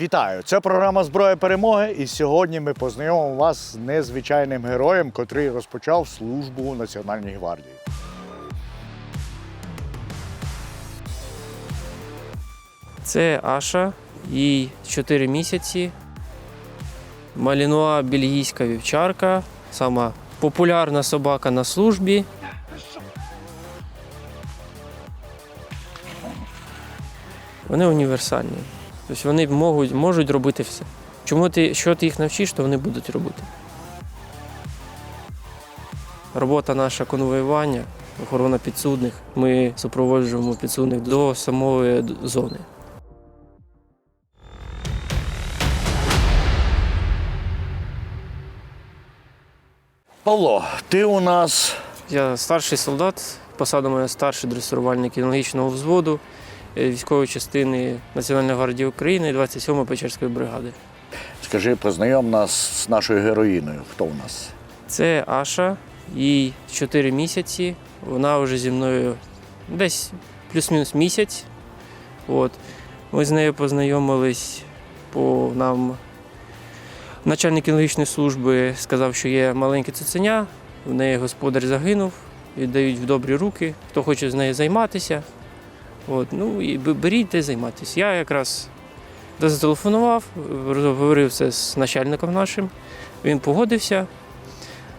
Вітаю! Це програма Зброя перемоги. І сьогодні ми познайомимо вас з незвичайним героєм, котрий розпочав службу у Національній гвардії. Це Аша, їй 4 місяці. Малінуа бельгійська вівчарка, сама популярна собака на службі. Вони універсальні. Тобто вони можуть, можуть робити все. Чому ти, що ти їх навчиш, то вони будуть робити. Робота наша конвоювання, охорона підсудних. Ми супроводжуємо підсудних до самої зони. Павло, ти у нас Я старший солдат, посада моя старший дресурувальник кінологічного взводу військової частини Національної гвардії України 27-ї Печерської бригади. скажи, познайом нас з нашою героїною. Хто у нас? Це Аша, їй 4 місяці. Вона вже зі мною десь плюс-мінус місяць. От. Ми з нею познайомились по нам. Начальник кінологічної служби сказав, що є маленьке цуценя, в неї господар загинув, віддають в добрі руки, хто хоче з нею займатися. От, ну і беріть та займайтеся. Я якраз зателефонував, говорив це з начальником нашим. Він погодився.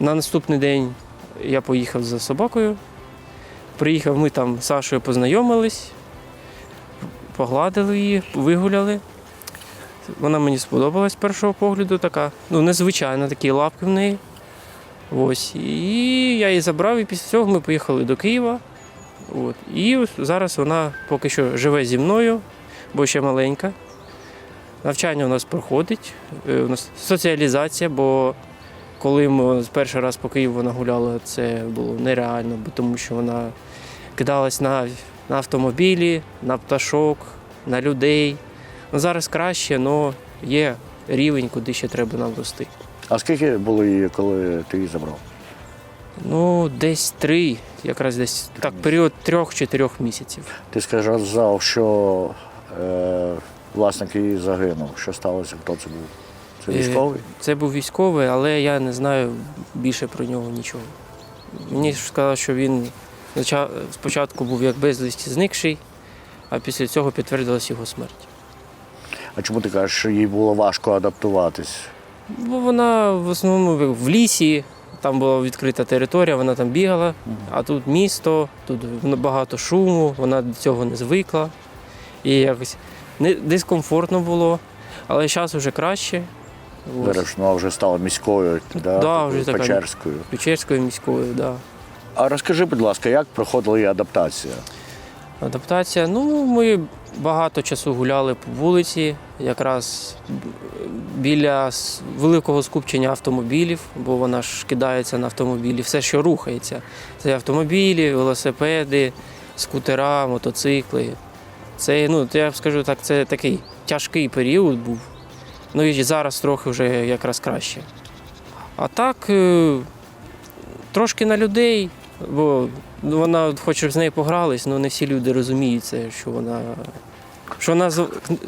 На наступний день я поїхав за собакою. Приїхав, ми там з Сашою познайомились, погладили її, вигуляли. Вона мені сподобалась з першого погляду, така, ну, незвичайна, такі лапки в неї. Ось. І я її забрав, і після цього ми поїхали до Києва. От. І зараз вона поки що живе зі мною, бо ще маленька. Навчання у нас проходить, е, у нас соціалізація, бо коли ми перший раз по Києву вона гуляла, це було нереально, бо тому що вона кидалась на, на автомобілі, на пташок, на людей. Ну, зараз краще, але є рівень, куди ще треба нам рости. А скільки було її, коли ти її забрав? Ну, десь три, якраз десь так, період трьох-чотирьох місяців. Ти сказав, що е, власник її загинув. Що сталося? Хто це був? Це Е, військовий? Це був військовий, але я не знаю більше про нього нічого. Мені ж сказали, що він спочатку був як безвісті зникший, а після цього підтвердилась його смерть. А чому ти кажеш, що їй було важко адаптуватись? Бо вона в основному в лісі, там була відкрита територія, вона там бігала, а тут місто, тут багато шуму, вона до цього не звикла. І якось не, дискомфортно було, але зараз вже краще. Зараз вона вже стала міською, да, Да, вже така. Печерською. Печерською міською, да. А розкажи, будь ласка, як проходила її адаптація? Адаптація. Ну, ми багато часу гуляли по вулиці, якраз біля великого скупчення автомобілів, бо вона ж кидається на автомобілі, все, що рухається. Це автомобілі, велосипеди, скутера, мотоцикли. Це, ну, я скажу так, це такий тяжкий період був. Ну і зараз трохи вже якраз краще. А так, е, трошки на людей, бо Ну, Вона хоче, з нею погрались, але не всі люди розуміють це, що вона, що вона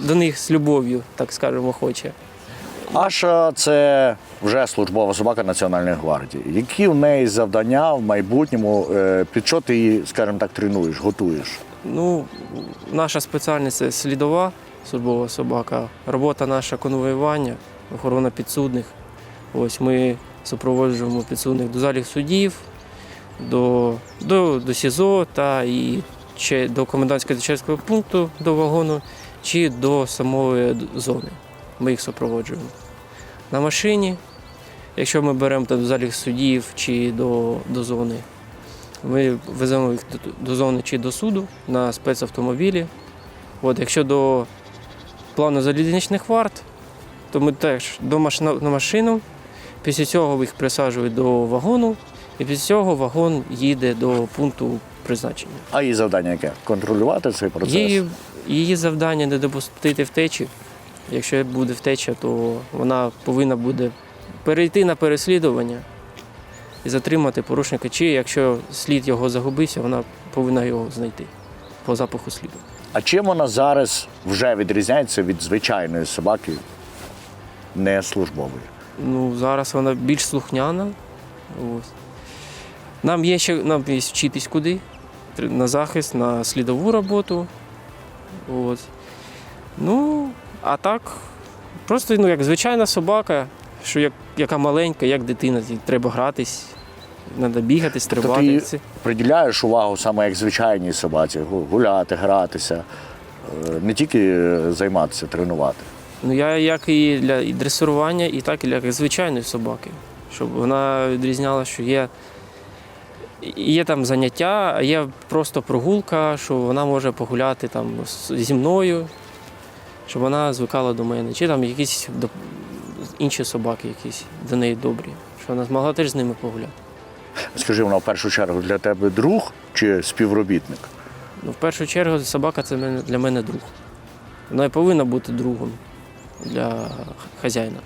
до них з любов'ю, так скажемо, хоче. Аша це вже службова собака Національної гвардії. Які в неї завдання в майбутньому, е, під що ти її, скажімо так, тренуєш, готуєш? Ну, наша спеціальність це слідова службова собака. Робота наша конвоювання, охорона підсудних. Ось ми супроводжуємо підсудних до залів судів, до, до, до СІЗО та і чи до комендантського дичерського пункту до вагону, чи до самої зони. Ми їх супроводжуємо. На машині, якщо ми беремо там до залів судів чи до, до зони, ми веземо їх до, до зони чи до суду на спецавтомобілі. От, якщо до плану залізничних варт, то ми теж до машина, на машину, після цього їх присаджують до вагону, і після цього вагон їде до пункту призначення. А її завдання яке? Контролювати цей процес? Її, її завдання не допустити втечі. Якщо буде втеча, то вона повинна буде перейти на переслідування і затримати порушника. Чи якщо слід його загубився, вона повинна його знайти по запаху сліду. А чим вона зараз вже відрізняється від звичайної собаки, не службової? Ну, зараз вона більш слухняна. Ось. Нам є ще нам є вчитись куди. На захист, на слідову роботу. От. Ну, а так, просто ну, як звичайна собака, що як, яка маленька, як дитина, треба гратись, треба бігати, стрибати. ти- Приділяєш увагу саме як звичайній собаці, гуляти, гратися, е, не тільки займатися, тренувати. Ну, я як і для і дресирування, і так і для звичайної собаки. Щоб вона відрізняла, що є, є там заняття, є просто прогулка, що вона може погуляти там зі мною, щоб вона звикала до мене. Чи там якісь інші собаки якісь до неї добрі, що вона змогла теж з ними погуляти. Скажи, вона в першу чергу для тебе друг чи співробітник? Ну, в першу чергу собака це для мене друг. Вона і повинна бути другом для хазяїна.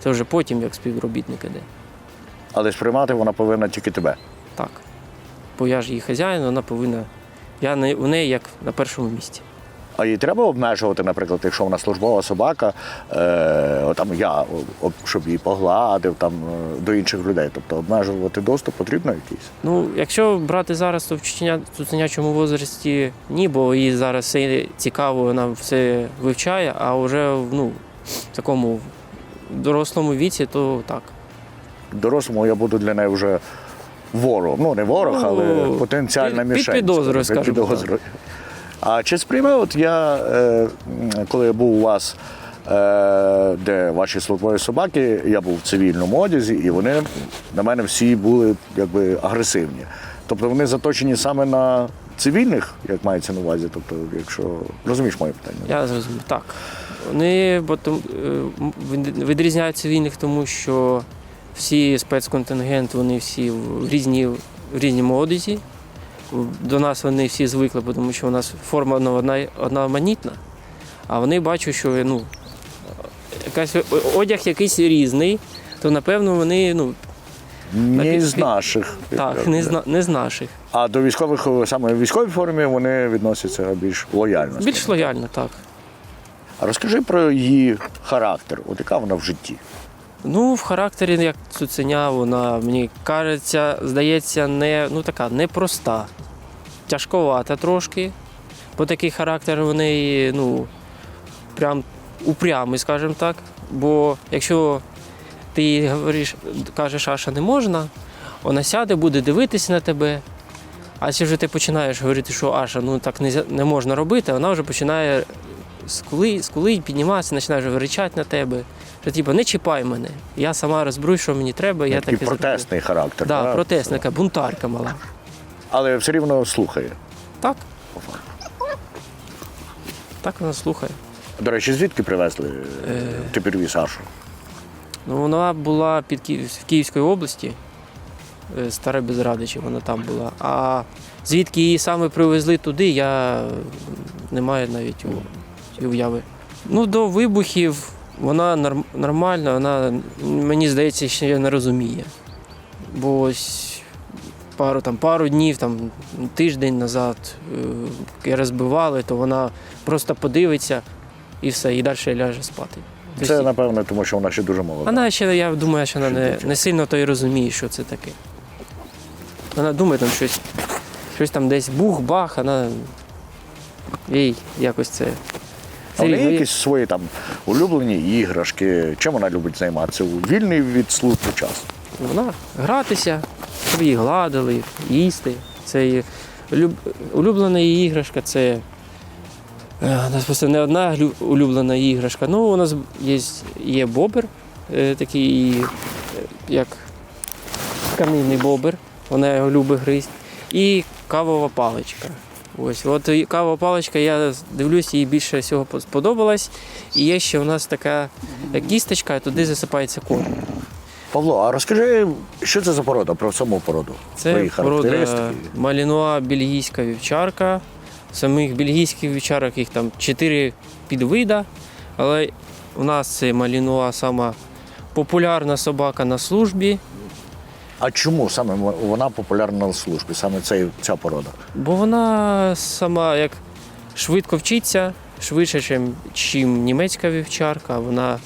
Це вже потім як співробітник іде. Але сприймати вона повинна тільки тебе. Так. Бо я ж її хазяїн, вона повинна. Я у неї як на першому місці. А їй треба обмежувати, наприклад, якщо вона службова собака, е, там я, щоб її погладив там, е, до інших людей. Тобто обмежувати доступ потрібно якийсь. Ну, якщо брати зараз, то в цуценячому возрасті ні, бо їй зараз все цікаво, вона все вивчає, а вже ну, в такому дорослому віці, то так. Дорослому я буду для неї вже ворог. Ну, не ворог, Ну, але потенціальна під- мішень. під підозрою, скажімо, підозрою. А чи сприйме, от я, е, м, коли я був у вас, е, де ваші службові собаки, я був в цивільному одязі, і вони на мене всі були якби агресивні. Тобто вони заточені саме на цивільних, як мається на увазі. Тобто, якщо розумієш моє питання. Я зрозумів. Так. Вони бо том- е, м, від- відрізняються від тому що всі спецконтингент, вони всі в різні, в різному одязі. До нас вони всі звикли, тому що у нас форма одна, одна одноманітна, а вони бачать, що ну, якась одяг якийсь різний, то напевно вони ну, Не Так, з наших. так, не, з, не з наших. А до військових саме в військовій формі вони відносяться більш лояльно. Більш лояльно, так. А розкажи про її характер, от яка вона в житті. Ну, в характері, як цуценя, вона мені кажеться, здається, не ну така непроста, тяжковата трошки. Бо такий характер в неї, ну, прям упрямий, скажімо так. Бо якщо ти їй говориш, кажеш, Аша, не можна, вона сяде, буде дивитися на тебе. А якщо вже ти починаєш говорити, що Аша, ну так не, не можна робити, вона вже починає скули, скулить, підніматися, починає вже ричати на тебе. Що типу, не чіпай мене. Я сама розберусь, що мені треба, я Такий так і зроблю. характер. Да, протестна, така бунтарка мала. Але все рівно слухає. Так. Так вона слухає. До речі, звідки привезли е, ти привіз Ашу? Ну, вона була під Київ... в Київській області, е, Старе Безрадичі, вона там була. А звідки її саме привезли туди, я е, не маю навіть у- уяви. Ну, до вибухів вона нормальна, вона, мені здається, ще не розуміє. Бо ось пару, там, пару днів, там, тиждень назад е, я розбивали, то вона просто подивиться і все, і далі ляже спати. Це, Тобто- напевно, тому що вона ще дуже молода. вона ще, я думаю, що вона не, не сильно то й розуміє, що це таке. Вона думає там щось, щось там десь бух-бах, вона їй якось це. А в неї якісь свої там улюблені іграшки. Чим вона любить займатися у вільний від служби час? Вона гратися, щоб її гладили, їсти. Це її люб- улюблена її іграшка, це. е, У нас просто не одна улюблена іграшка. Ну, у нас є, є бобер, е, такий, е, як камінний бобер, вона його любить гризть. І кавова паличка. Ось, от і кавова паличка, я дивлюсь, їй більше всього сподобалась. І є ще у нас така кісточка, туди засипається корм. Павло, а розкажи, що це за порода, про саму породу? Це порода малінуа бельгійська вівчарка. Самих бельгійських вівчарок їх там чотири підвида, але у нас це малінуа сама популярна собака на службі, А чому саме вона популярна на службі, саме цей, ця порода? бо вона сама як швидко вчиться, швидше, ніж німецька вівчарка. Вона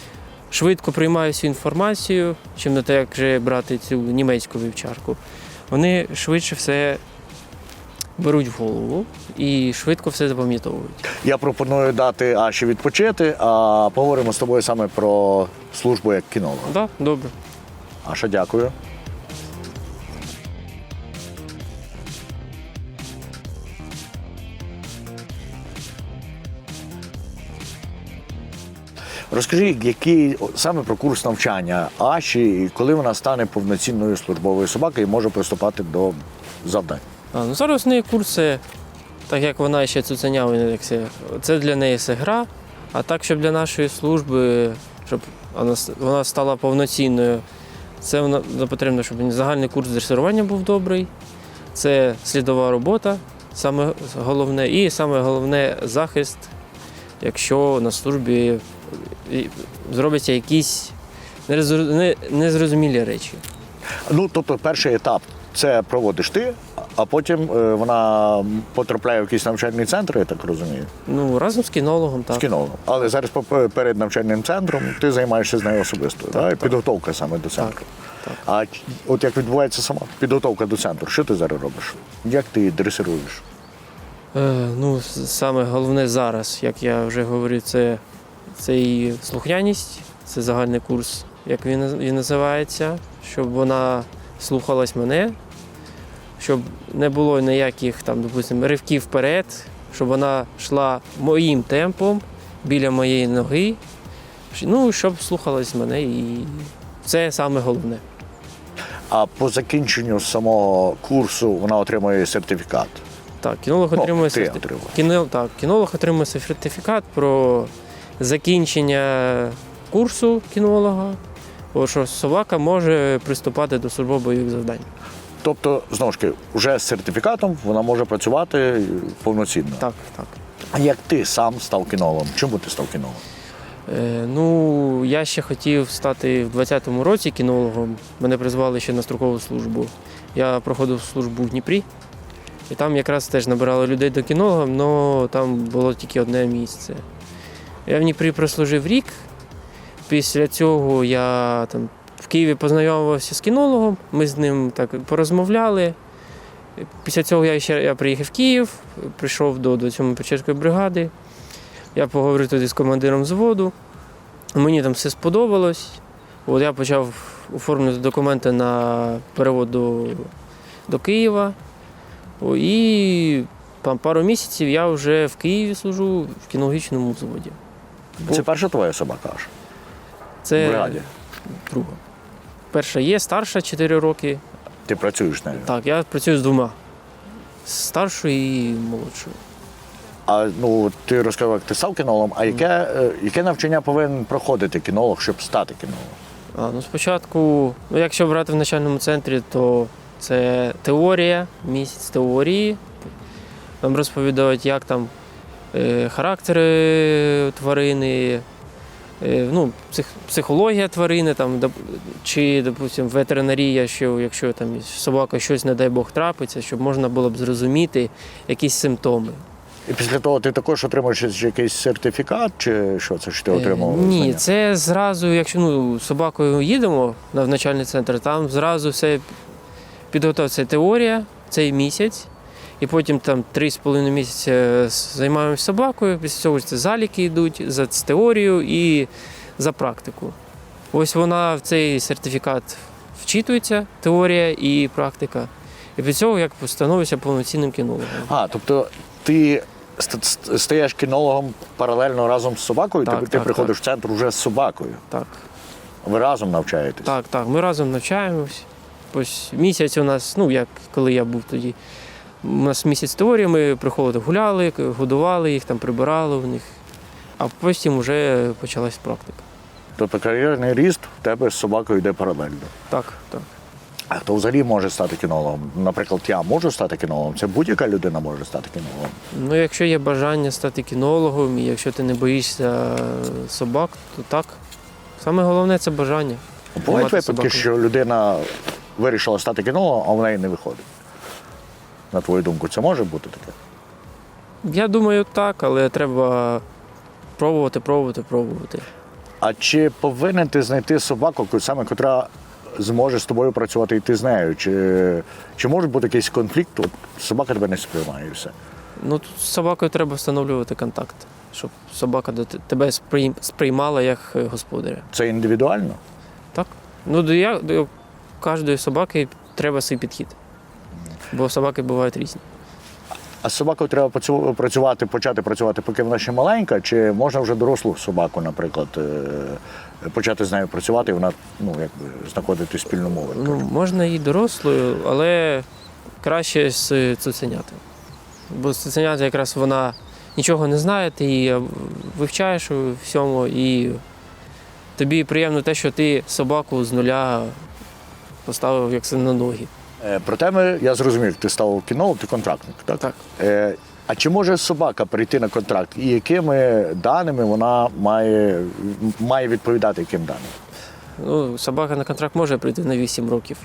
швидко приймає всю інформацію, чим не те, як вже брати цю німецьку вівчарку. Вони швидше все беруть в голову і швидко все запам'ятовують. Я пропоную дати Аші відпочити, а поговоримо з тобою саме про службу як кінолога. Так, добре. Аша, дякую. Розкажи, який саме про курс навчання Аші, і коли вона стане повноцінною службовою собакою і може приступати до завдань. А, ну зараз в неї курси, так як вона ще цуценя, це, для неї це гра. А так, щоб для нашої служби, щоб вона, стала повноцінною, це вона ну, потрібно, щоб загальний курс дресирування був добрий. Це слідова робота, саме головне, і саме головне захист, якщо на службі зробляться якісь незрозумілі речі. Ну, тобто, перший етап це проводиш ти, а потім е, вона потрапляє в якийсь навчальний центр, я так розумію, Ну, разом з кінологом, так. з кінологом. Але зараз перед навчальним центром ти займаєшся з нею особисто, так, так. підготовка саме до центру. так. А от як відбувається сама підготовка до центру, що ти зараз робиш? Як ти її дресируєш? Е, ну, саме головне зараз, як я вже говорив, це, це її слухняність, це загальний курс, як він, він називається, щоб вона слухалась мене, щоб не було ніяких там, допустимо, ривків вперед, щоб вона йшла моїм темпом біля моєї ноги. Ну, щоб слухалась мене, і це саме головне. А по закінченню самого курсу вона отримує сертифікат. Так, кінолог Ну, отримує ти сертифікат. Кіно, так, кінолог отримує сертифікат про закінчення курсу кінолога, що собака може приступати до службово бойових завдань. Тобто, знову ж таки, вже з сертифікатом вона може працювати повноцінно. Так, так. А як ти сам став кінологом? Чому ти став кінологом? Е, ну, я ще хотів стати в 20-му році кінологом. Мене призвали ще на строкову службу. Я проходив службу в Дніпрі, і там якраз теж набирали людей до кінолога, але там було тільки одне місце. Я в Дніпрі прослужив рік. Після цього я там в Києві познайомився з кінологом, ми з ним так порозмовляли. Після цього я ще я приїхав в Київ, прийшов до, до цьої Печерської бригади. Я поговорив тоді з командиром взводу. Мені там все сподобалось. От я почав оформлювати документи на перевод до, до Києва. І там пару місяців я вже в Києві служу в кінологічному взводі. Це перша твоя собака аж в Це бригаді. друга. Перша є, старша 4 роки. Ти працюєш нею. Так, я працюю з двома. Старшою і молодшою. А ну ти розказав, як ти став кінологом, а яке, е, яке навчання повинен проходити кінолог, щоб стати кінологом? А, ну, спочатку, ну, якщо брати в начальному центрі, то це теорія, місяць теорії. Нам розповідають, як там характери тварини, е, ну, психологія тварини, там, чи, допустим, ветеринарія, що якщо там собака щось, не дай Бог, трапиться, щоб можна було б зрозуміти якісь симптоми. І після того ти також отримуєш якийсь сертифікат, чи що це? Чи ти Е, отримав? Ні, знання? це зразу, якщо ну, з собакою їдемо на в начальний центр, там зразу все підготовиться теорія, цей місяць, і потім там 3,5 місяці займаємося собакою, після цього це заліки йдуть за з теорією і за практику. Ось вона в цей сертифікат вчитується, теорія і практика. І після цього як становиться повноцінним кінологом. А, тобто ти ст- ст- стаєш кінологом паралельно разом з собакою, Так, ти, ти так, приходиш в центр вже з собакою. Так. Ви разом навчаєтесь. Так, так, ми разом навчаємось. Ось місяць у нас, ну як коли я був тоді, у нас місяць теорії, ми приходили, гуляли, годували їх, там прибирали в них. А потім вже почалась практика. Тобто кар'єрний ріст в тебе з собакою йде паралельно. Так, так. А хто взагалі може стати кінологом? Наприклад, я можу стати кінологом. Це будь-яка людина може стати кінологом. Ну, якщо є бажання стати кінологом, і якщо ти не боїшся собак, то так. Саме головне це бажання. Бувають випадки, собаку. що людина вирішила стати кінологом, а в неї не виходить. На твою думку, це може бути таке? Я думаю, так, але треба пробувати, пробувати, пробувати. А чи повинен ти знайти собаку, саме котра зможе з тобою працювати і ти з нею? Чи, чи може бути якийсь конфлікт? От собака тебе не сприймає і все. Ну, тут з собакою треба встановлювати контакт, щоб собака до тебе сприймала як е, господаря. Це індивідуально? Так? Ну, до, я, до кожної собаки треба свій підхід. Бо собаки бувають різні. А з собакою треба працювати, почати працювати, поки вона ще маленька, чи можна вже дорослу собаку, наприклад, е, почати з нею працювати, і вона ну, якби, знаходити спільну мову. Ну, можна і дорослою, але краще з цуценятами. Бо з цуценята якраз вона нічого не знає, ти її вивчаєш у всьому, і тобі приємно те, що ти собаку з нуля поставив як на ноги. Е, Про тебе я зрозумів, ти став кінолог, ти контрактник. Так? Так. Е, а чи може собака перейти на контракт? І якими даними вона має, має відповідати яким даним? Ну, собака на контракт може прийти на 8 років.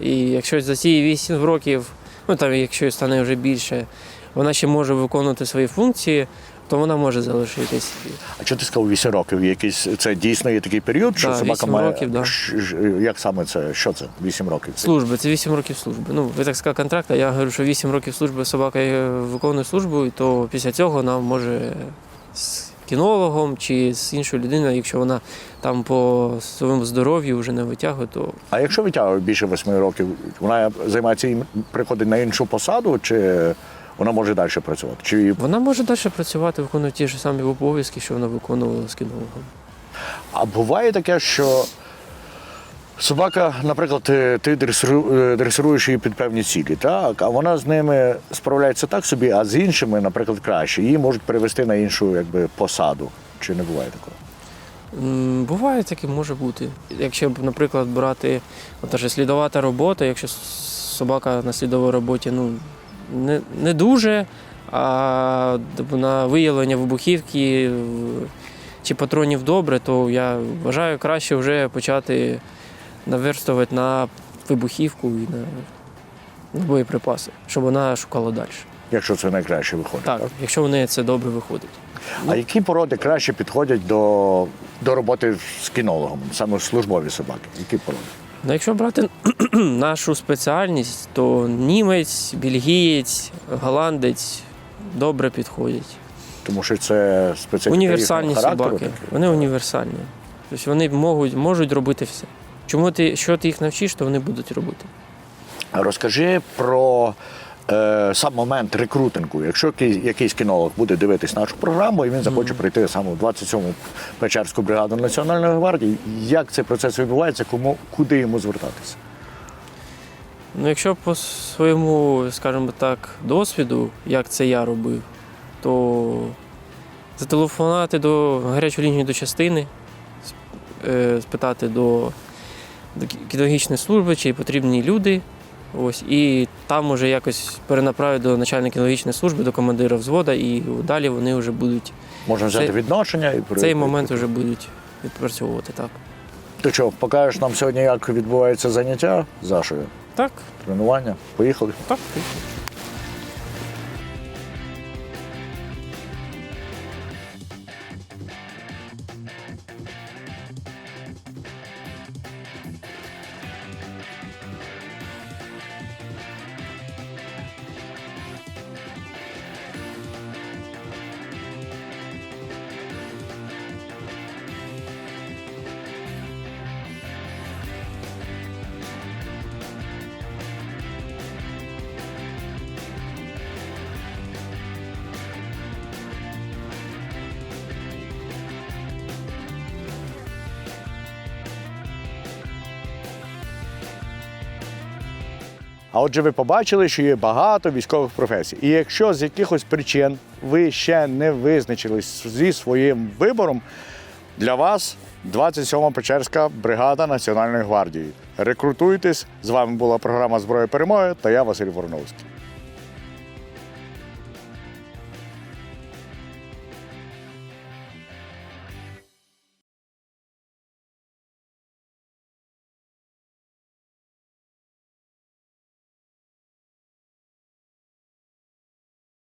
І якщо за ці 8 років, ну там якщо стане вже більше, вона ще може виконувати свої функції, то вона може залишитись. А що ти сказав 8 років? Якийсь це дійсно є такий період, що Да, собака 8 має років, да. Як саме це? Що це? 8 років? Це Служби, це 8 років служби. Ну, ви так сказали контракт, а я говорю, що 8 років служби собака виконує службу, і то після цього вона може з кінологом чи з іншою людиною, якщо вона там по своєму здоров'ю вже не витягує, то А якщо витягує більше 8 років, вона займається і приходить на іншу посаду, чи вона може далі працювати? Чи вона може далі працювати, виконувати ті ж самі обов'язки, що вона виконувала з кінологом. А буває таке, що собака, наприклад, ти, ти е, дресируєш її під певні цілі, так? а вона з ними справляється так собі, а з іншими, наприклад, краще. Її можуть перевести на іншу якби, посаду. Чи не буває такого? Буває таке, може бути. Якщо, наприклад, брати от, ж слідовата робота, якщо собака на слідовій роботі ну, не, не дуже, а на виявлення вибухівки чи патронів добре, то я вважаю краще вже почати наверстувати на вибухівку і на, на боєприпаси, щоб вона шукала далі. Якщо це найкраще виходить. Так, якщо в неї це добре виходить. А які породи краще підходять до, до роботи з кінологом, саме службові собаки? Які породи? Ну, якщо брати нашу спеціальність, то німець, бельгієць, голландець добре підходять. Тому що це спеціальні Універсальні собаки. Такі. Вони універсальні. Тобто вони можуть, можуть робити все. Чому ти, що ти їх навчиш, то вони будуть робити. Розкажи про е, сам момент рекрутингу. Якщо якийсь, кінолог буде дивитись нашу програму, і він захоче прийти саме в 27-му Печерську бригаду Національної гвардії, як цей процес відбувається, кому, куди йому звертатися? Ну, якщо по своєму, скажімо так, досвіду, як це я робив, то зателефонувати до гарячої лінії до частини, е, спитати до кінологічної служби, чи потрібні люди. Ось, і там уже якось перенаправити до начальника кінологічної служби, до командира взвода, і далі вони вже будуть Можна взяти Цей- відношення і при- цей момент вже будуть відпрацьовувати. Так. Ти що, покажеш нам сьогодні, як відбувається заняття з Ашою? Так, Тренування? Поїхали. так. А отже, ви побачили, що є багато військових професій. І якщо з якихось причин ви ще не визначились зі своїм вибором, для вас 27-ма Печерська бригада Національної гвардії. Рекрутуйтесь. З вами була програма Зброя перемоги та я Василь Вороновський.